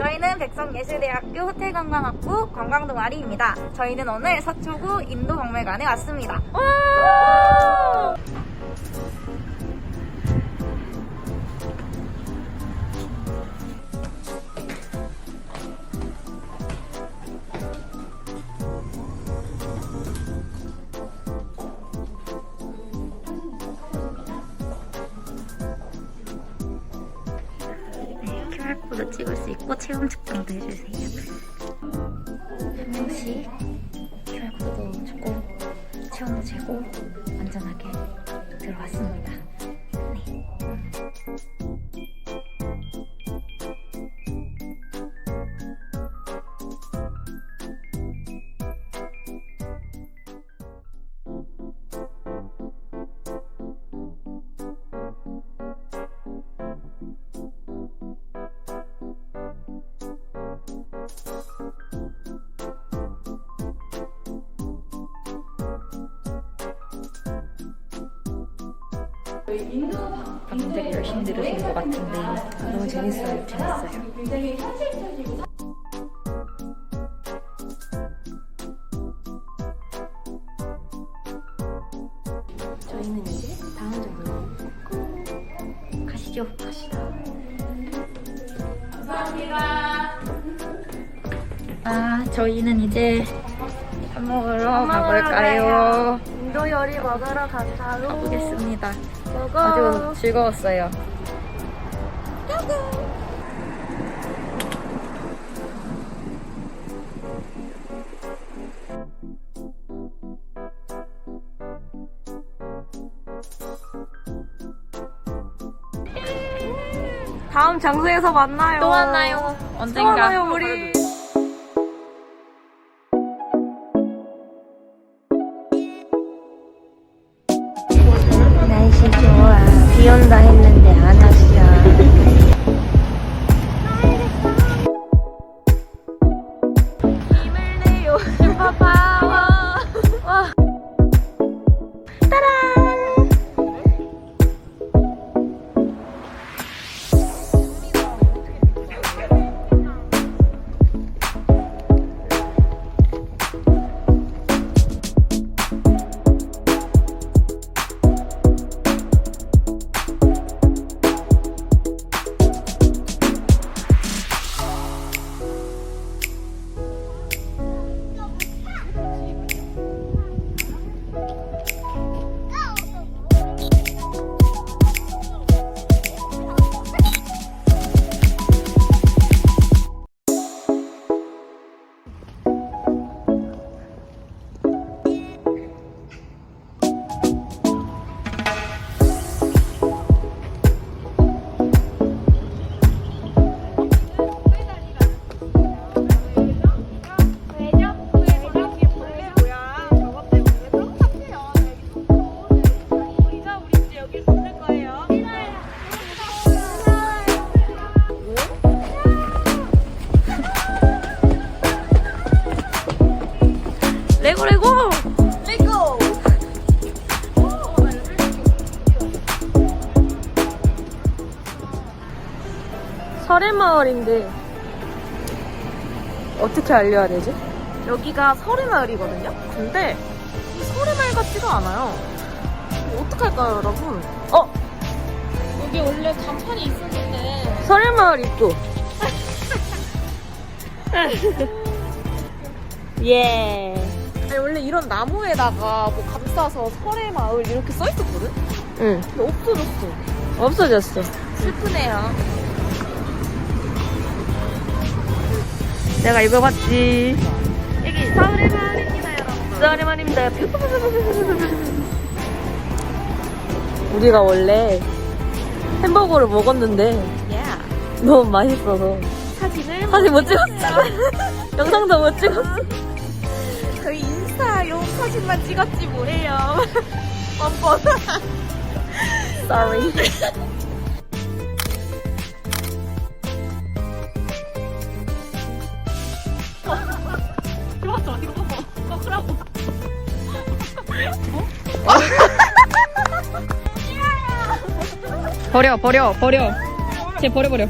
저희는 백성예술대학교 호텔관광학부 관광동 아리입니다. 저희는 오늘 서초구 인도박물관에 왔습니다. QR코드 찍을 수 있고 체험 측정도 해주세요. 한 명씩 QR코드도 주고 체험도 재고 안전하게 들어왔습니다. 네. 방금 되게 열심히 들으신 것 같은데 너무 재밌어요. 재밌어요. 저희는 이제 다음 장소로 가시죠. 가시다. 감사합니다. 아, 저희는 이제 밥 먹으러 가볼까요? 인도 요리 먹으러 간다로 가보겠습니다. 먹어. 아주 즐거웠어요. 다음 장소에서 만나요. 또 만나요. 또 언젠가. 만나요 우리. 설해마을인데 어떻게 알려야 되지? 여기가 설해마을이거든요. 근데 이 설해마을 같지가 않아요. 어떡할까요, 여러분? 어? 여기 원래 간판이 있었는데 설해마을 입구. 예. 아니, 원래 이런 나무에다가 뭐 감싸서 설해마을 이렇게 써 있었거든? 응. 근데 없어졌어. 없어졌어. 슬프네요. 내가 읽어봤지. 여기 설해마을입니다, 여러분. 설해마을입니다. 우리가 원래 햄버거를 먹었는데 너무 맛있어서 사진을 사진 못 찍었어. 영상도 못 찍었어. 저희 인스타용 사진만 찍었지 뭐해요. 뻔뻔. Sorry. 버려 버려 버려. 쟤 버려 버려